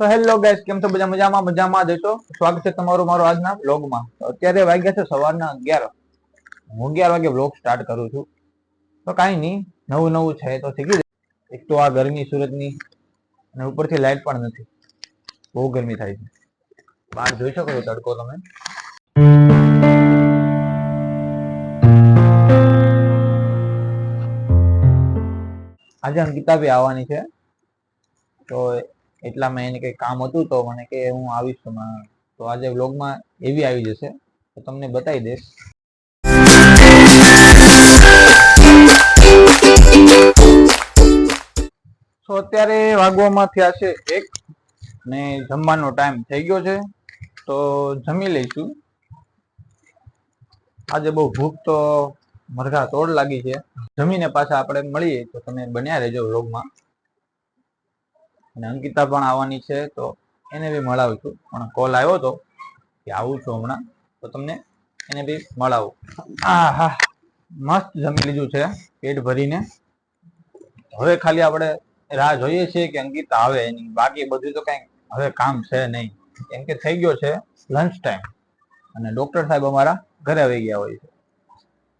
So hello guys કેમ છો? બધા મજામાં? મજામાં જશો સ્વાગત છે તમારું મારો આજના બ્લોગમાં અત્યારે વાગ્યા છે સવારના અગિયાર. હું અગિયાર વાગે બ્લોગ સ્ટાર્ટ કરું છું. તો કાંઈ નહીં, નવું નવું છે તો શીખી એક તો આ ગરમી સુરતની અને ઉપરથી લાઇટ પણ નથી. બહુ ગરમી થાય છે. બહાર જોઈ શકો છો તડકો તમે. આજે બી આવવાની છે. તો એટલામાં એને કંઈ કામ હતું તો મને કે હું આવીશ તો આજે વ્લોગમાં એવી આવી જશે. તો તમને બતાવી દઈશ. તો અત્યારે વાગવામાં થયા છે એક ને જમવાનો ટાઈમ થઈ ગયો છે. તો જમી લઈશું. આજે બહુ ભૂખ તો મરઘા તોડ લાગી છે. જમીને પાછા આપણે મળીએ તો તમે બન્યા રહેજો વ્લોગમાં. અને અંકિતા પણ આવવાની છે તો એને બી મળાવું છું પણ કોલ આવ્યો હતો કે આવું છું હમણાં તો તમને એને બી મળાવું. આ હા મસ્ત જમી લીધું છે પેટ ભરીને. હવે ખાલી આપણે રાહ જોઈએ છીએ કે અંકિતા આવે એની. બાકી બધું તો કઈ હવે કામ છે નહીં. કેમ કે થઈ ગયો છે લંચ ટાઈમ અને ડોક્ટર સાહેબ અમારા ઘરે આવી ગયા હોય છે.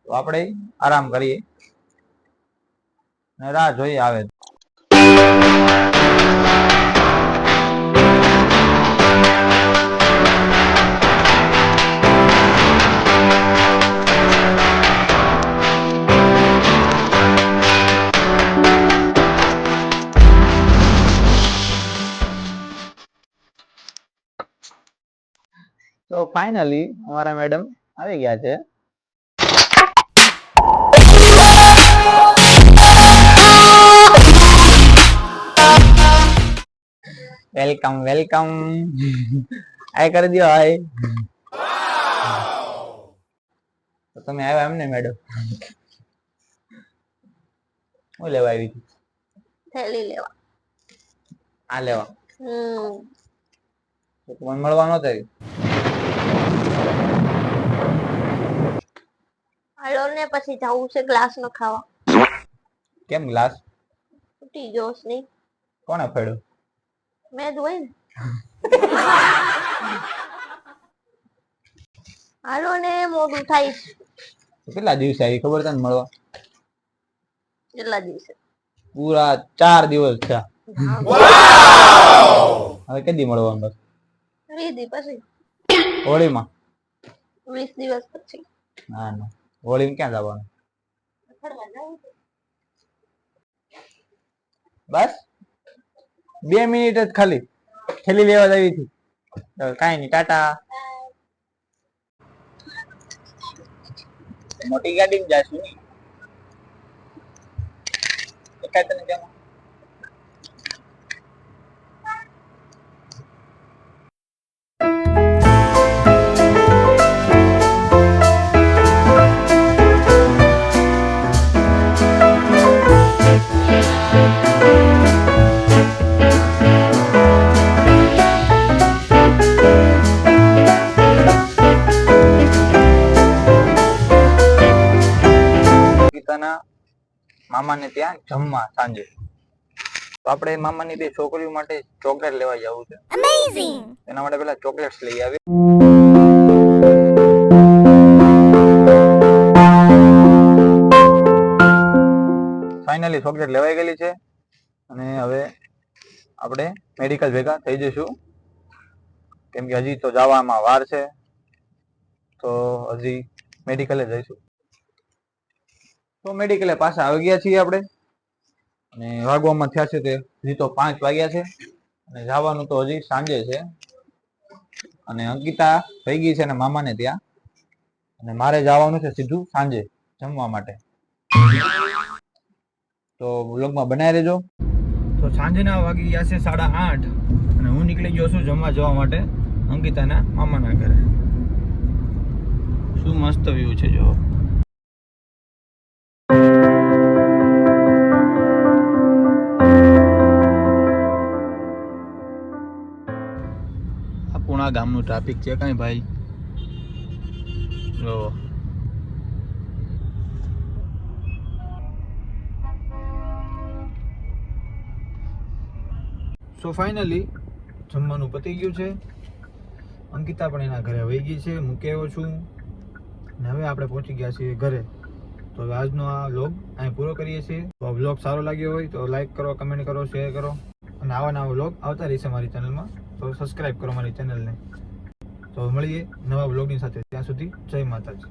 તો આપણે આરામ કરીએ. અને રાહ જોઈએ આવે. તો ફાઇનલી અમારા મેડમ આવી ગયા છે. વેલકમ વેલકમ આય કરી દો હાય તો તમે આવ્યા એમ ને મેડમ હું લેવા આવી હતી? થેલી લેવા. આ લેવા. હમ. મને મળવા નહોતા આવી. ને પછી જવું છે ગ્લાસ નો ખાવા. કેમ ગ્લાસ તૂટી ગયો છે નહીં. કોણે ફેડ્યો? મેં જોઈ ને. હાલો ને મોઢું થાય છે. કેટલા દિવસે આવી ખબર તને મળવા? કેટલા દિવસે? પૂરા ચાર દિવસ છે હવે કદી મળવાનું બસ? વીસ દિવસ પછી. હોળીમાં? વીસ દિવસ પછી. ના ના. હોળીમાં ક્યાં જવાનું. બસ. બે મિનિટ જ ખાલી. થેલી લેવા જવી હતી. કાંઈ નહીં, ટાટા. મોટી ગાડી જાશું ને. એકાદ ગીતાના મામાને ત્યાં જમવા સાંજે. તો આપણે મામાની બે છોકરીઓ માટે ચોકલેટ લેવા જવું છે. એના માટે પેલા ચોકલેટ્સ લઈ આવી ફાઇનલી ચોકલેટ લેવાઈ ગયેલી છે. અને હવે આપણે મેડિકલ ભેગા થઈ જઈશું. કેમ કે હજી તો જવામાં વાર છે. તો હજી મેડિકલે જઈશું. તો મેડિકલે પાછા આવી ગયા છીએ આપણે. અને વાગવામાં થયા છે તે હજી તો પાંચ વાગ્યા છે. અને જવાનું તો હજી સાંજે છે. અને અંકિતા થઈ ગઈ છે ને મામાને ત્યાં. અને મારે જવાનું છે સીધું સાંજે જમવા માટે. તો બ્લોગમાં બનાવી રહેજો તો સાંજના વાગી ગયા છે સાડા આઠ. અને હું નીકળી ગયો છું જમવા જવા માટે. અંકિતાના મામાના ઘરે. શું મસ્ત વ્યૂ છે જો આ પુણા ગામનું ટ્રાફિક છે કઈ ભાઈ? જો સો ફાઇનલી જમવાનું પતી ગયું છે. અંકિતા પણ એના ઘરે વહી ગઈ છે મૂકી આવ્યો છું? ને હવે આપણે પહોંચી ગયા છીએ ઘરે. તો હવે આજનો આ વ્લોગ અહીં પૂરો કરીએ છીએ. તો વ્લોગ સારો લાગ્યો હોય તો લાઈક કરો કમેન્ટ કરો શેર કરો. અને આવા નવા વ્લોગ આવતા રહેશે મારી ચેનલમાં તો સબસ્ક્રાઈબ કરો મારી ચેનલને તો મળીએ નવા વ્લોગની સાથે. ત્યાં સુધી જય માતાજી.